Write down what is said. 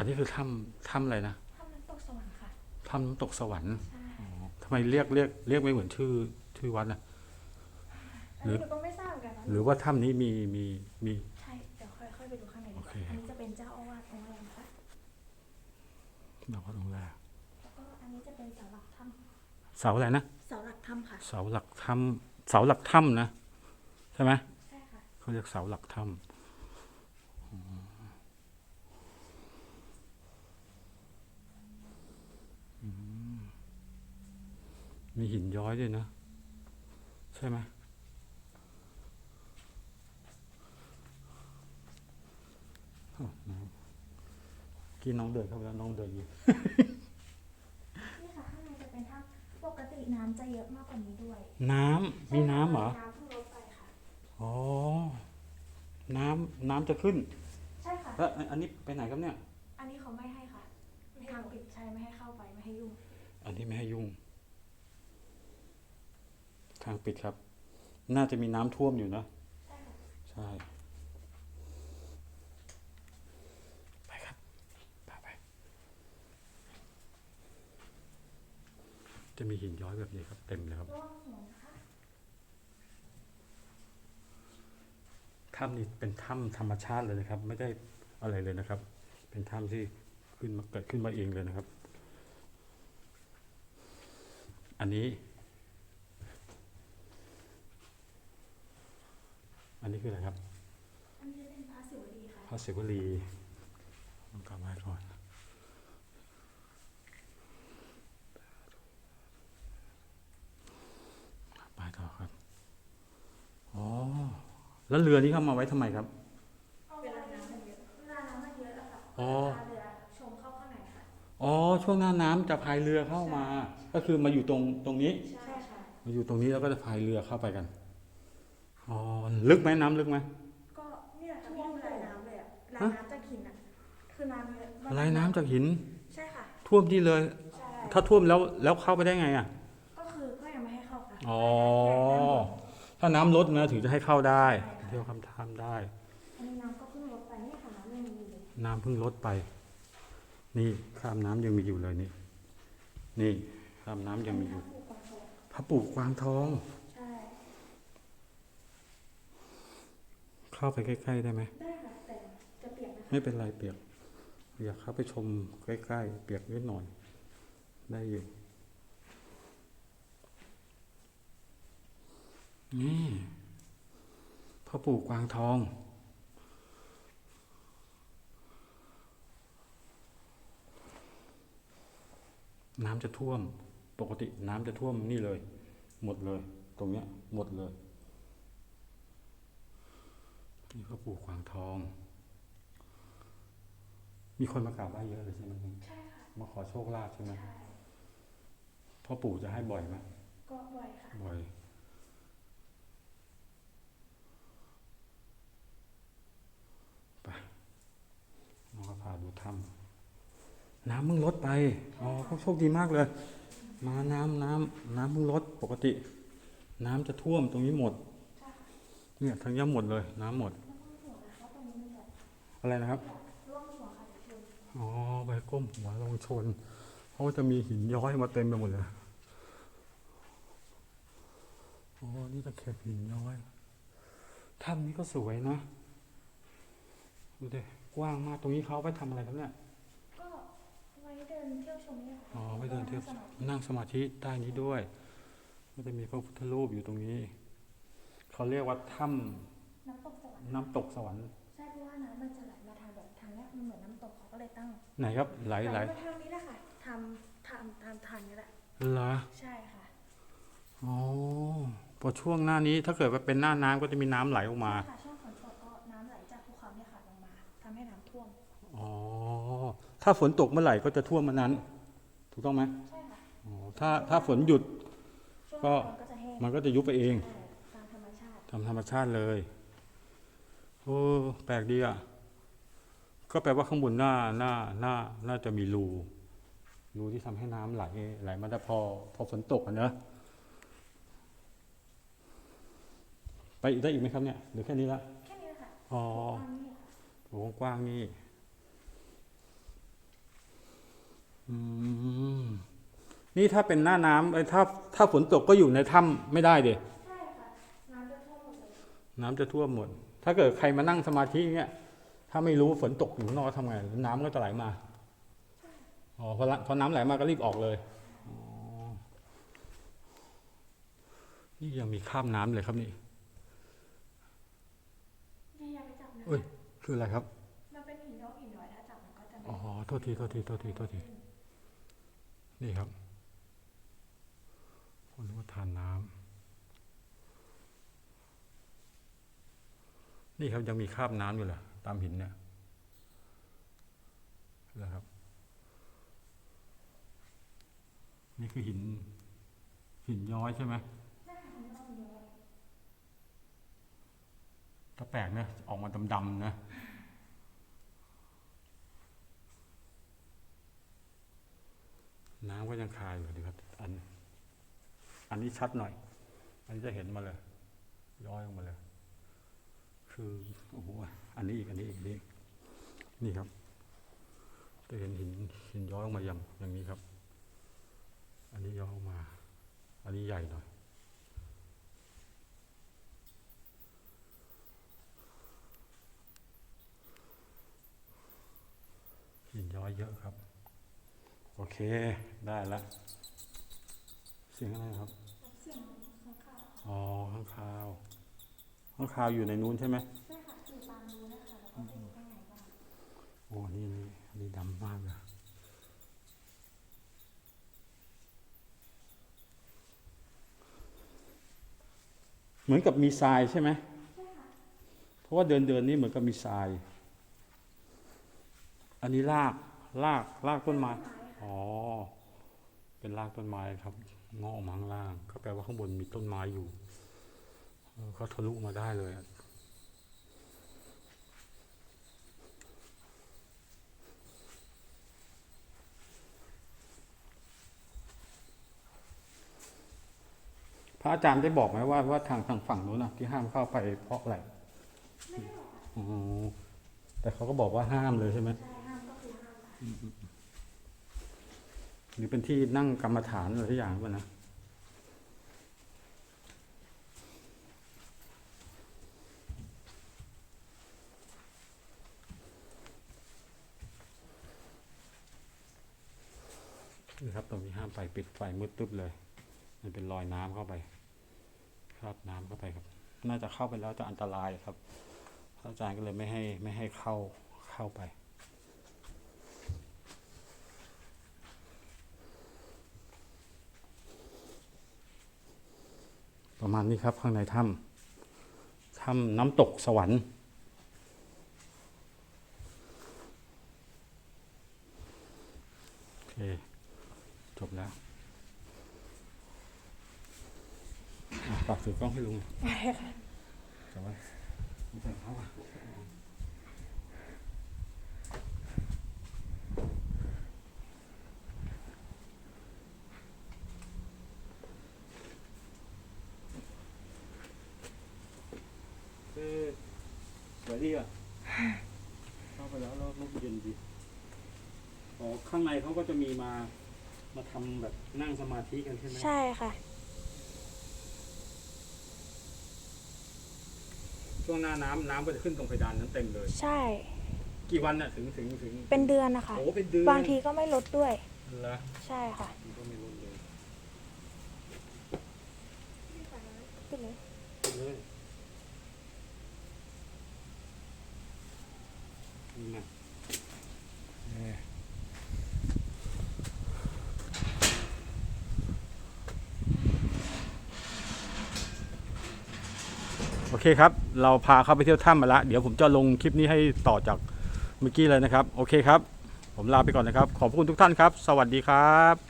อันนี้คือถ้ำถ้ำอะไรนะถ้ำน้ำตกสวรรค์ค่ะถ้ำน้ำตกสวรรค์ใช่อ๋อทำไมเรียกเรียกเรียกไม่เหมือนชื่อชื่อวัดนะ อันนี้หนูก็ไม่ทราบเหมือนกันนะหรือว่าถ้ำนี้มีมีมี ใช่เดี๋ยวค่อยค่อยไปดูข้างในดีกโอว่าเค อันนี้จะเป็นเจ้าอาวาสองค์แรกนะคะแบบว่าตรงแรกแล้วก็อันนี้จะเป็นเสาหลักถ้เสาอะไรนะำเสาหลักถ้ำค่ะเสาหลักถ้ำเสาหลักถ้ำนะใช่ไหมใช่ค่ะ เขาเรียกเสาหลักถ้ำอืมอืม มีหินย้อยด้วยนะ ใช่ไหมอ้าวน้ำกี้น้องเดินเข้าไปแล้วน้องเดินอยู่นี่ค่ะข้างในจะเป็นถ้ำปกติน้ำจะเยอะมากกว่านี้ด้วย น้ำมีน้ำเหรอ น้ำเพิ่งลดไปค่ะ อ๋อ น้ำน้ำจะขึ้น ใช่ค่ะ แล้วอันอันนี้ไปไหนครับเนี่ย อันนี้เขาไม่ให้ค่ะทางปิดใช่ไม่ให้เข้าไปไม่ให้ยุ่ง อันนี้ไม่ให้ยุ่ง ทางปิดครับ น่าจะมีน้ำท่วมอยู่นะ ใช่ไปครับพาไปจะมีหินย้อยแบบนี้ครับ เต็มเลยครับถ้ำนี้เป็นถ้ำธรรมชาติเลยนะครับ ไม่ได้อะไรเลยนะครับ เป็นถ้ำที่ขึ้นมาเกิดขึ้นมาเองเลยนะครับ อันนี้ อันนี้คืออะไรครับ อันนี้จะเป็นพระศิวลีค่ะ พระศิวลีต้องกลับมาก่อนไปต่อครับ อ๋อ แล้วเรือนี้เข้ามาไว้ทำไมครับ เวลาน้ำมันเยอะเวลาน้ำมันเยอะอะค่ะอ๋อพาเรือชมเข้าข้างในค่ะ อ๋อ ช่วงหน้าน้ำจะพายเรือเข้ามา ก็คือมาอยู่ตรงตรงนี้ ใช่ค่ะ มาอยู่ตรงนี้แล้วก็จะพายเรือเข้าไปกัน อ๋อลึกไหมน้ำลึกไหม ก็เนี่ยค่ะพี่ดูลายน้ำเลยอะลายน้ำจากหินอะคือน้ำเยอะมากลายน้ำจากหิน ใช่ค่ะ ท่วมที่เลย ใช่ ถ้าท่วมแล้วแล้วเข้าไปได้ไงอะ ก็คือก็ยังไม่ให้เข้าค่ะอ๋อ ถ้าน้ำลดนะถึงจะให้เข้าได้ เที่ยวคำทามได้ อันนี้น้ำก็เพิ่งลดไปเนี่ยค่ะน้ำยังมีอยู่เลยน้ำเพิ่งลดไป นี่ข้ามน้ำยังมีอยู่เลยนี่ นี่ข้ามน้ำยังมีอยู่ปลูกกวางทองพระปู่กวางทอง ใช่ เข้าไปใกล้ ๆ ได้ไหมได้ค่ะแต่จะเปียกนะคะไม่เป็นไรเปียก อยากเข้าไปชมใกล้ ๆ เปียกนิดหน่อย ได้อยู่นี่พ่อปู่กวางทอง น้ำจะท่วม ปกติน้ำจะท่วมนี่เลย หมดเลย ตรงเนี้ยหมดเลย นี่พ่อปู่กวางทอง มีคนมากราบไหว้เยอะเลยใช่ไหมใช่ค่ะ มาขอโชคลาภใช่ไหมใช่พ่อปู่จะให้บ่อยไหมก็บ่อยค่ะ บ่อย ไปน้องก็พาดูถ้ำน้ำมึงลดไป อ๋อเขาโชคดีมากเลย มาน้ำน้ำน้ำมึงลดปกติ น้ำจะท่วมตรงนี้หมดใช่ค่ะ เนี่ยทั้งย่ำหมดเลยน้ำหมดแล้วก็หัวนะคะตรงนี้มันแบบอะไรนะครับร่วงหัวค่ะเดี๋ยวชนอ๋อไปก้มหัวลงชนเขาก็จะมีหินย้อยมาเต็มไปหมดเลยโอ้นี่ตะเข็บหินย้อยถ้ำนี้ก็สวยนะดูดิกว้างมากตรงนี้เขาเอาไปทำอะไรครับเนี่ยก็ไว้เดินเที่ยวชมเนี่ยค่ะอ๋อไว้เดินเที่ยวสมาธินั่งสมาธิใต้นี้ด้วย ก็จะมีพระพุทธรูปอยู่ตรงนี้ เขาเรียกว่าถ้น้ำตกสวรรค์ำน้ำตกสวรรค์ใช่เพราะว่าน้ำมันจะไหลมาทางแบบทางเนี้ยมันเหมือนน้ำตกเขาก็เลยตั้งไหนครับไหลไหลมาทางนี้แหละค่ะทำทำทำทางนี้แหละเหรอใช่ค่ะอ๋อพอช่วงหน้านี้ถ้าเกิดว่าเป็นหน้าน้ำก็จะมีน้ำไหลออกมาใช่ค่ะช่วงฝนตกก็น้ำไหลจากภูเขาเนี่ยค่ะลงมาทำให้น้ำท่วมอ๋อถ้าฝนตกเมื่อไหร่ก็จะท่วมมันนั้น ถูกต้องไหมใช่ค่ะอ๋อถ้าถ้าฝนหยุดช่วงก็ฝนก็จะแห้งมันก็จะยุบไปเองใช่ตามธร รมชาติทำธรรมชาติเลย โอ้แปลกดีอะ ก็แปลว่าข้างบนหน้าหน้าหน้าน่าจะมีรูรูที่ทำให้น้ำไหลไหลมาได้พอพอฝนตกอะเนอะไปอีกได้อีกไหมครับเนี่ยหรือแค่นี้ละแค่นี้แหละค่ะอ๋อตามนี้ค่ะโหกว้างนี่อืมนี่ถ้าเป็นหน้าน้ำเอ้ยถ้าถ้าฝนตกก็อยู่ในถ้ำไม่ได้เดใช่ค่ะ น้ำจะท่วมหมดเลย น้ำจะท่วมหมด ถ้าเกิดใครมานั่งสมาธิเงี้ย ถ้าไม่รู้ฝนตกอยู่ข้างนอกทำไง น้ำก็จะไหลมา อ๋อพอละพอน้ำไหลมาก็รีบออกเลยอ๋อนี่ยังมีข้ามน้ำเลยครับนี่นี่อย่าไปจับนะเอ้ย คืออะไรครับ มันเป็นหินย้อยหินย้อยถ้าจับมันก็จะไม่อ๋อ โทษที โทษที โทษที โทษที นี่ครับ คนนึกว่าทานน้ำ นี่ครับยังมีคราบน้ำอยู่เลยตามหินเนี่ยนะครับ นี่คือหิน หินย้อยใช่ไหมใช่ค่ะหินย้อยหินย้อยถ้าแปลกนะออกมาดำๆนะน้ำก็ยังคายอยู่ดีครับ อัน อันนี้ชัดหน่อย อันนี้จะเห็นมาเลย ย้อยออกมาเลย คือโอ้โหอันนี้อีกอันนี้อีกอันนี้อีกนี่ครับจะเห็นหินหินย้อยออกมาอย่างอย่างนี้ครับ อันนี้ย้อยออกมา อันนี้ใหญ่หน่อยหินย้อยเยอะครับ โอเคได้ละเสียงอะไรครับเสียงข้างข้าวอ๋อข้างคาว ข้างคาวอยู่ในนู้นใช่ไหมใช่ค่ะอยู่ตามนู้นนะคะแล้วก็เป็นข้างในบ้างโอ้นี่นี่อันนี่ดำมากเลยเหมือนกับมีทรายใช่ไหมใช่ค่ะเพราะว่าเดินเดินนี่เหมือนกับมีทราย อันนี้รากรากรากต้นไม้ อ๋อ เป็นรากต้นไม้ครับงอกออกมาข้างล่าง ก็แปลว่าข้างบนมีต้นไม้อยู่ เออเขาทะลุมาได้เลยอะพระอาจารย์ได้บอกไหมว่าว่าทางทางฝั่งนู้นนะที่ห้ามเข้าไปเพราะอะไรไม่ได้บอกค่ะอ๋อแต่เขาก็บอกว่าห้ามเลยใช่ไหมใช่ห้ามก็คือห้ามค่ะหรือเป็นที่นั่งกรรมฐานอะไรทุกอย่างป่ะนะ นี่ครับ ตรงนี้ห้ามไปปิดไฟมืดตึ๊บเลย มันเป็นรอยน้ำเข้าไปคราบน้ำเข้าไปครับ น่าจะเข้าไปแล้วจะอันตรายครับอาจารย์ก็เลยไม่ให้ไม่ให้เข้าเข้าไปประมาณนี้ครับข้างในถ้ำถ้ำน้ำตกสวรรค์ โอเค จบแล้วอะฝากถือกล้องให้ลุงได้ค่ะจับไว้ไม่ใส่เขาอะคือสวยดีอะเข้าไปแล้วแล้วร่มเย็นดีอ๋อข้างในเขาก็จะมีมา มาทำแบบนั่งสมาธิกันใช่ไหมใช่ค่ะ ช่วงหน้าน้ำน้ำก็จะขึ้นตรงเพดานนั้นเต็มเลย ใช่ กี่วันน่ะถึงถึงถึงเป็นเดือนนะคะ โอ้เป็นเดือนบางทีก็ไม่ลดด้วย เหรอใช่ค่ะมันก็ไม่รู้เลยขึ้นเลยเลยนี่นะเอ่อโอ เคครับ เราพาเข้าไปเที่ยวถ้ำมาละ เดี๋ยวผมจะลงคลิปนี้ให้ต่อจากเมื่อกี้เลยนะครับ โอเคครับ ผมลาไปก่อนนะครับ ขอบคุณทุกท่านครับ สวัสดีครับ